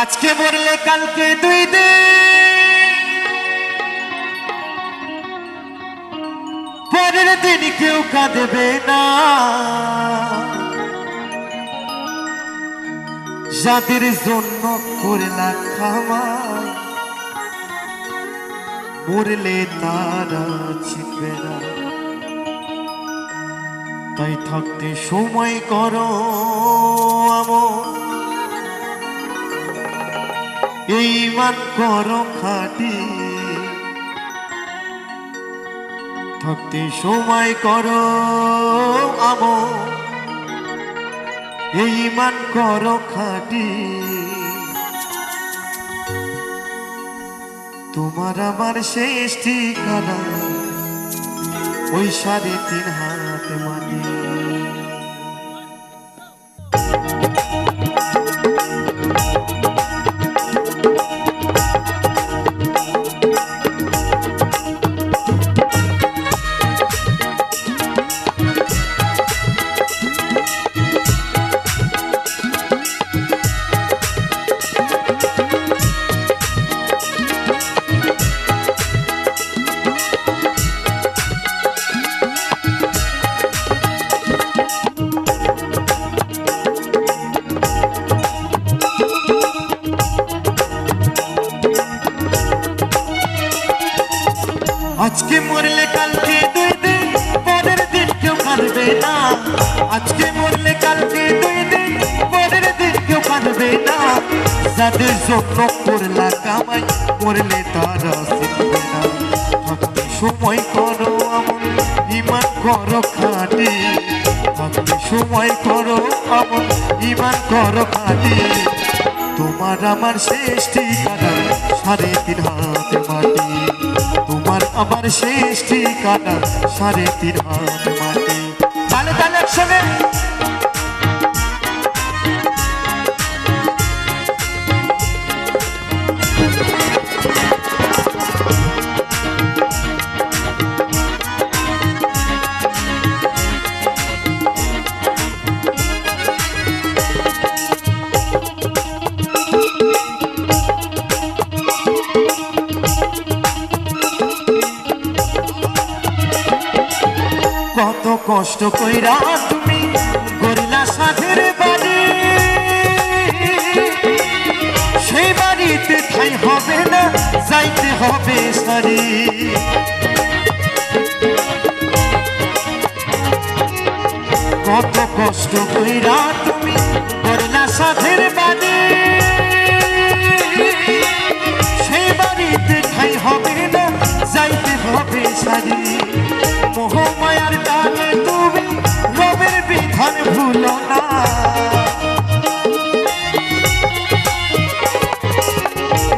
আজকে মরলে কালকে দুই দিন। পরের দিন কেউ কাঁদবে না। যাদের জন্য করলা খামাই মরলে তারা চিনবে না। তাই থাকতে সময় করো আমন এই মান করো খাটি। থাকতে সময় করো আমন এই মান করো খাটি। তোমার আমার শেষ ঠিকানা, ওই সাড়ে তিন হাত। যাদের জন্য করলা কামাই মরলে তারা শিখবে না সময় করো আমন ইমান করো খাটি সময় করো আমন ইমান করো খাটি তোমার আমার শেষ ঠিকানা সাড়ে তিন হাত মাটি তোমার আমার শেষ ঠিকানা সাড়ে তিন হাত মাটি তাহলে তাহলে একসঙ্গে কষ্ট কইরা তুমি গরিলা সাধের বাড়ি। সেই বাড়িতে ঠাই হবে না, যাইতে হবে সারি। কত কষ্ট কইরা তুমি গরিলা সাধের বাড়ি।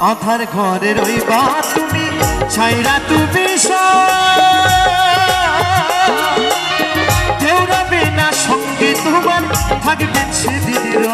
আধার ঘরে রইবা তুমি, ছাইরা তুমি কেউ না সঙ্গে তোমার থাকবেন সেদিন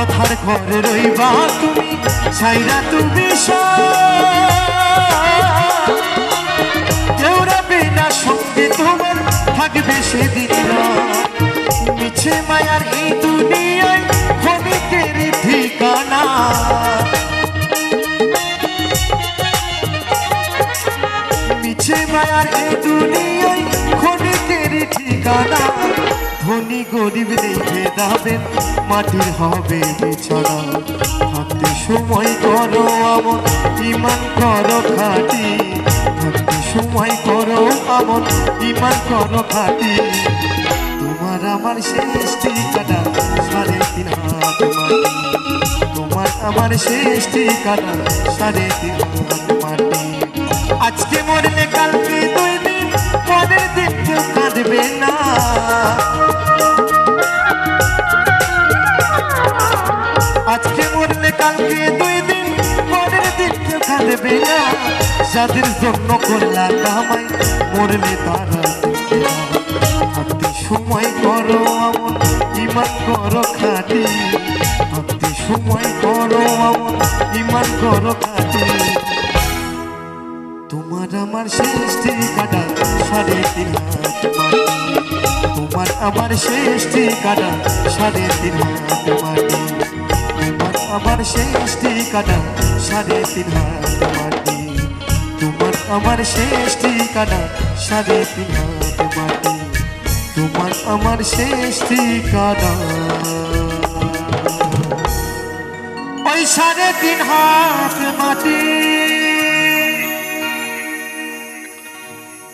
আধার ঘরে রইবা তুমি, ছাইরা তুমি কেউ সঙ্গে তোমার, থাকবে সেদিন মিছে মায়ার এই দুনিয়ায় ক্ষণিকের ঠিকানা। মিছে মায়ার এই দুনিয়ায় ক্ষণিকের ঠিকানা। ধনী গরিব দেখে দাবেন মাটির হবে বিছানা। থাকতে সময় করো আমন, ইমান করো খাটি। থাকতে সময় করো আমন, ইমান করো খাটি। তোমার আমার শেষ ঠিকানা সাড়ে তিন হাত মাটি। তোমার আমার শেষ ঠিকানা সাড়ে তিন হাত মাটি। আজকে মরলে কালকে দুই দিন, পরের দিন কেউ কাঁদবে না। আজকে মরলে কালকে দুই দিন, পরের দিন কেউ কাঁদবে না। যাদের জন্য করলা কামাই মরলে তারা সময় করো আমন ইমান করো খাটি। থাকতে সময় করো আমন ইমান করো খাটি। তোমার আমার শেষ কাটা সাড়ে তিন হাত তোমার আমার শেষ কাটা সাড়ে তিন হাত মাটি। তোমার আমার শেষ কাটা সাড়ে তিন হাত মাটি। তোমার আমার শেষ কাটা সাড়ে তিন হাত তোমার আমার শেষ ঠিকানা। ওই সাড়ে তিন হাত মাটি।